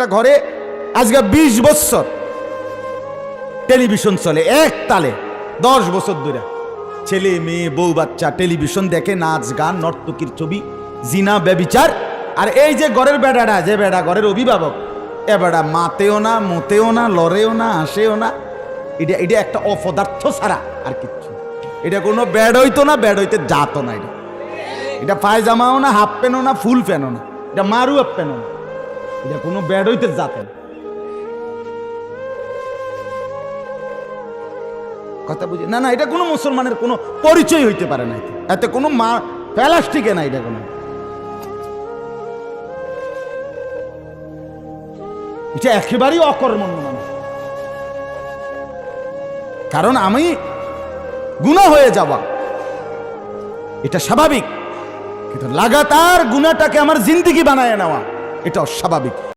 একটা ঘরে আজকে বিশ বছর। টেলিভিশন চলে এক তালে, দশ বছর ধরে। ছেলে, মেয়ে, বউ, বাচ্চা, টেলিভিশন দেখে নাচ, গান, নর্তকীর ছবি, জিনা, ব্যবিচার। আর এই যে ঘরের বেড়াটা, যে বেড়া ঘরের অভিভাবক, এ বেড়া মাতেও না, মতেও না, লড়েও না, হাসেও না। এটা এটা একটা অপদার্থ ছাড়া আর কিচ্ছু। এটা কোনো ব্যাড হইতো না, ব্যাড হইতে যাতো না এটা। এটা পায়জামাও না, হাফ প্যানও না, ফুল প্যানও না। এটা মারু হাফ প্যানও না। এটা কোনো ব্যাড হইতে যাতো। না কথা বুঝি না না, এটা কোনো মুসলমানের কোনো পরিচয় হইতে পারে না। এতে। কোনো মা প্যালাস্টিকে না এটা কোনো। এটা একেবারেই অকর্মণ্য মানুষ। কারণ আমি গুণা হয়ে যাওয়া। এটা স্বাভাবিক, কিন্তু লাগাতার গুণাটাকে আমার জিন্দিগি বানায় নেওয়া। এটা অস্বাভাবিক